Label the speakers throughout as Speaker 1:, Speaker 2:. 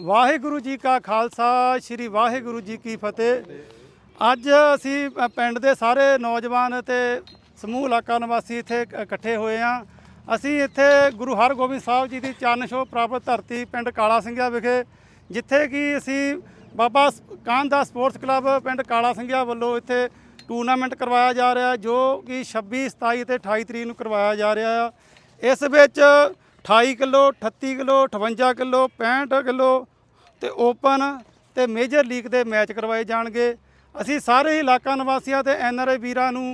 Speaker 1: ਵਾਹਿਗੁਰੂ ਜੀ ਕਾ ਖਾਲਸਾ, ਸ੍ਰੀ ਵਾਹਿਗੁਰੂ ਜੀ ਕੀ ਫਤਿਹ। ਅੱਜ ਅਸੀਂ ਪਿੰਡ ਦੇ ਸਾਰੇ ਨੌਜਵਾਨ ਤੇ ਸਮੂਹ ਇਲਾਕਾ ਨਿਵਾਸੀ ਇੱਥੇ ਇਕੱਠੇ ਹੋਏ ਆ। ਅਸੀਂ ਇੱਥੇ ਗੁਰੂ ਹਰਗੋਬਿੰਦ ਸਾਹਿਬ ਜੀ ਦੀ ਚਰਨ ਛੋਹ ਪ੍ਰਾਪਤ ਧਰਤੀ ਪਿੰਡ ਕਾਲਾ ਸਿੰਘਿਆ ਵਿਖੇ, ਜਿੱਥੇ ਕਿ ਅਸੀਂ ਬਾਬਾ ਸ- ਕਾਹਨ ਦਾ ਸਪੋਰਟਸ ਕਲੱਬ ਪਿੰਡ ਕਾਲਾ ਸਿੰਘਿਆ ਵੱਲੋਂ ਇੱਥੇ ਟੂਰਨਾਮੈਂਟ ਕਰਵਾਇਆ ਜਾ ਰਿਹਾ, ਜੋ ਕਿ 26 27 ਤੇ 28 ਤਰੀਕ ਨੂੰ ਕਰਵਾਇਆ ਜਾ ਰਿਹਾ ਆ। ਇਸ ਵਿੱਚ 28 ਕਿਲੋ 38 ਕਿਲੋ 58 ਕਿਲੋ 65 ਕਿਲੋ ਤੇ ਓਪਨ ਤੇ ਮੇਜਰ ਲੀਗ ਦੇ ਮੈਚ ਕਰਵਾਏ ਜਾਣਗੇ। ਅਸੀਂ ਸਾਰੇ ਇਲਾਕਾ ਨਿਵਾਸੀਆਂ ਤੇ ਐਨਆਰਆਈ ਵੀਰਾਂ ਨੂੰ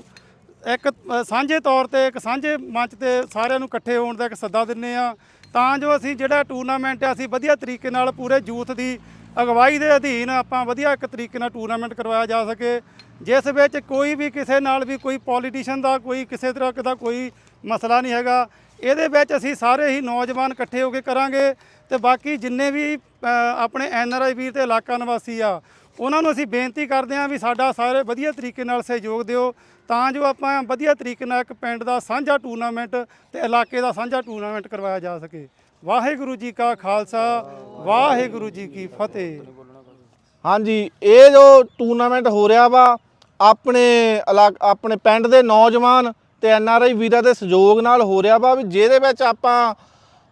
Speaker 1: ਇੱਕ ਸਾਂਝੇ ਤੌਰ ਤੇ, ਇੱਕ ਸਾਂਝੇ ਮੰਚ ਤੇ ਸਾਰਿਆਂ ਨੂੰ ਇਕੱਠੇ ਹੋਣ ਦਾ ਇੱਕ ਸੱਦਾ ਦਿੰਨੇ ਆ ਤਾਂ ਜੋ ਅਸੀਂ ਜਿਹੜਾ ਟੂਰਨਾਮੈਂਟ ਆ ਅਸੀਂ ਵਧੀਆ ਤਰੀਕੇ ਨਾਲ ਪੂਰੇ ਯੂਥ ਦੀ ਅਗਵਾਈ ਦੇ ਅਧੀਨ ਆਪਾਂ ਵਧੀਆ ਇੱਕ ਤਰੀਕੇ ਨਾਲ ਟੂਰਨਾਮੈਂਟ ਕਰਵਾਇਆ ਜਾ ਸਕੇ। ਜਿਸ ਵਿੱਚ ਕੋਈ ਵੀ ਕਿਸੇ ਨਾਲ ਵੀ ਕੋਈ ਪੋਲੀਟੀਸ਼ੀਅਨ ਦਾ, ਕੋਈ ਕਿਸੇ ਤਰ੍ਹਾਂ ਦਾ ਕੋਈ ਮਸਲਾ ਨਹੀਂ ਹੈਗਾ। ਇਹਦੇ ਵਿੱਚ ਅਸੀਂ ਸਾਰੇ ਹੀ ਨੌਜਵਾਨ ਇਕੱਠੇ ਹੋ ਕੇ ਕਰਾਂਗੇ ਤੇ ਬਾਕੀ ਜਿੰਨੇ ਵੀ ਅ, ਆਪਣੇ ਐਨਆਰਆਈ ਵੀਰ ਤੇ ਇਲਾਕਾ ਨਿਵਾਸੀ ਆ ਉਹਨਾਂ ਨੂੰ ਅਸੀਂ ਬੇਨਤੀ ਕਰਦੇ ਹਾਂ ਵੀ ਸਾਡਾ ਸਾਰੇ ਵਧੀਆ ਤਰੀਕੇ ਨਾਲ ਸਹਿਯੋਗ ਦਿਓ ਤਾਂ ਜੋ ਆਪਾਂ ਵਧੀਆ ਤਰੀਕੇ ਨਾਲ ਇੱਕ ਪਿੰਡ ਦਾ ਸਾਂਝਾ ਟੂਰਨਾਮੈਂਟ ਤੇ ਇਲਾਕੇ ਦਾ ਸਾਂਝਾ ਟੂਰਨਾਮੈਂਟ ਕਰਵਾਇਆ ਜਾ ਸਕੇ। ਵਾਹਿਗੁਰੂ ਜੀ ਕਾ ਖਾਲਸਾ ਵਾਹਿਗੁਰੂ ਜੀ ਕੀ ਫਤਿਹ।
Speaker 2: ਹਾਂਜੀ ਇਹ ਜੋ ਟੂਰਨਾਮੈਂਟ ਹੋ ਰਿਹਾ ਵਾ ਆਪਣੇ ਇਲਾ- ਆਪਣੇ ਪਿੰਡ ਦੇ ਨੌਜਵਾਨ ਤੇ ਐਨ ਆਰ ਆਈ ਵੀਰਾਂ ਦੇ ਸਹਿਯੋਗ ਨਾਲ ਹੋ ਰਿਹਾ ਵਾ ਵੀ ਜਿਹਦੇ ਵਿੱਚ ਆਪਾਂ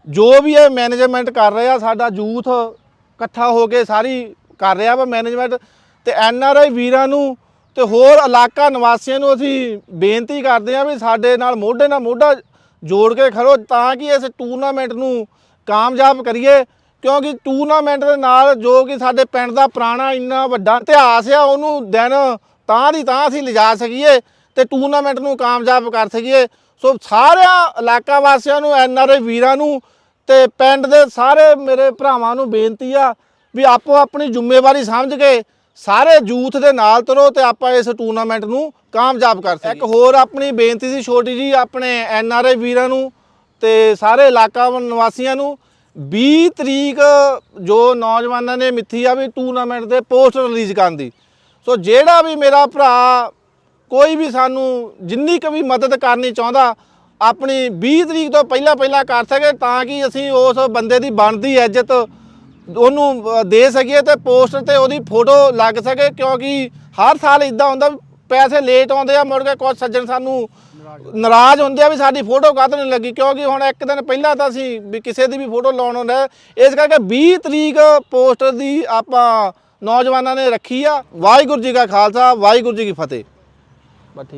Speaker 2: ਜੋ ਵੀ ਇਹ ਮੈਨੇਜਮੈਂਟ ਕਰ ਰਿਹਾ ਸਾਡਾ ਯੂਥ ਇਕੱਠਾ ਹੋ ਕੇ ਸਾਰੀ ਕਰ ਰਿਹਾ ਵਾ ਮੈਨੇਜਮੈਂਟ ਤੇ ਐਨ ਆਰ ਆਈ ਵੀਰਾਂ ਨੂੰ ਤੇ ਹੋਰ ਇਲਾਕਾ ਨਿਵਾਸੀਆਂ ਨੂੰ ਅਸੀਂ ਬੇਨਤੀ ਕਰਦੇ ਹਾਂ ਵੀ ਸਾਡੇ ਨਾਲ ਮੋਢੇ ਨਾਲ ਮੋਢਾ ਜੋੜ ਕੇ ਖੜੋ ਤਾਂ ਕਿ ਇਸ ਟੂਰਨਾਮੈਂਟ ਨੂੰ ਕਾਮਯਾਬ ਕਰੀਏ, ਕਿਉਂਕਿ ਟੂਰਨਾਮੈਂਟ ਦੇ ਨਾਲ ਜੋ ਕਿ ਸਾਡੇ ਪਿੰਡ ਦਾ ਪੁਰਾਣਾ ਇੰਨਾ ਵੱਡਾ ਇਤਿਹਾਸ ਆ, ਉਹਨੂੰ ਦਿਨ ਤਾਂ ਦੀ ਤਾਂ ਅਸੀਂ ਲਿਜਾ ਸਕੀਏ। ਤੇ ਟੂਰਨਾਮੈਂਟ ਨੂੰ ਕਾਮਯਾਬ ਕਰ ਸਕੀਏ। ਸੋ ਸਾਰਿਆਂ ਇਲਾਕਾ ਵਾਸੀਆਂ ਨੂੰ, ਐਨ ਆਰ ਆਈ ਵੀਰਾਂ ਨੂੰ ਤੇ ਪਿੰਡ ਦੇ ਸਾਰੇ ਮੇਰੇ ਭਰਾਵਾਂ ਨੂੰ ਬੇਨਤੀ ਆ ਵੀ ਆਪੋ ਆਪਣੀ ਜ਼ਿੰਮੇਵਾਰੀ ਸਮਝ ਕੇ ਸਾਰੇ ਯੂਥ ਦੇ ਨਾਲ ਤੁਰੋ ਤੇ ਆਪਾਂ ਇਸ ਟੂਰਨਾਮੈਂਟ ਨੂੰ ਕਾਮਯਾਬ ਕਰ ਸਕੀਏ। ਇੱਕ ਹੋਰ ਆਪਣੀ ਬੇਨਤੀ ਸੀ ਛੋਟੀ ਜੀ, ਆਪਣੇ ਐਨ ਆਰ ਆਈ ਵੀਰਾਂ ਨੂੰ ਤੇ ਸਾਰੇ ਇਲਾਕਾ ਨਿਵਾਸੀਆਂ ਨੂੰ। 20 ਤਰੀਕ ਜੋ ਨੌਜਵਾਨਾਂ ਨੇ ਮਿੱਥੀ ਆ ਵੀ ਟੂਰਨਾਮੈਂਟ ਦੇ ਪੋਸਟਰ ਰਿਲੀਜ਼ ਕਰਨ ਦੀ। ਸੋ ਜਿਹੜਾ ਵੀ ਮੇਰਾ ਭਰਾ ਕੋਈ ਵੀ ਸਾਨੂੰ ਜਿੰਨੀ ਕੁ ਵੀ ਮਦਦ ਕਰਨੀ ਚਾਹੁੰਦਾ, ਆਪਣੀ 20 ਤਰੀਕ ਤੋਂ ਪਹਿਲਾਂ ਪਹਿਲਾਂ ਕਰ ਸਕੇ ਤਾਂ ਕਿ ਅਸੀਂ ਉਸ ਬੰਦੇ ਦੀ ਬਣਦੀ ਇੱਜ਼ਤ ਉਹਨੂੰ ਦੇ ਸਕੀਏ ਤੇ ਪੋਸਟਰ ਤੇ ਉਹਦੀ ਫੋਟੋ ਲੱਗ ਸਕੇ, ਕਿਉਂਕਿ ਹਰ ਸਾਲ ਇਦਾਂ ਹੁੰਦਾ ਪੈਸੇ ਲੇਟ ਆਉਂਦੇ ਆ, ਮੁੜ ਕੇ ਕੁਝ ਸੱਜਣ ਸਾਨੂੰ ਨਾਰਾਜ਼ ਹੁੰਦੇ ਆ ਵੀ ਸਾਡੀ ਫੋਟੋ ਕਾਹਤੋਂ ਨਹੀਂ ਲੱਗੀ, ਕਿਉਂਕਿ ਹੁਣ ਇੱਕ ਦਿਨ ਪਹਿਲਾਂ ਤਾਂ ਅਸੀਂ ਵੀ ਕਿਸੇ ਦੀ ਵੀ ਫੋਟੋ ਲਾਉਣ ਹੁੰਦਾ ਇਸ ਕਰਕੇ 20 ਤਰੀਕ ਪੋਸਟਰ ਦੀ ਆਪਾਂ ਨੌਜਵਾਨਾਂ ਨੇ ਰੱਖੀ ਆ, ਵਾਹਿਗੁਰੂ ਜੀ ਕਾ ਖਾਲਸਾ, ਵਾਹਿਗੁਰੂ ਜੀ ਕੀ ਫਤਿਹ। but he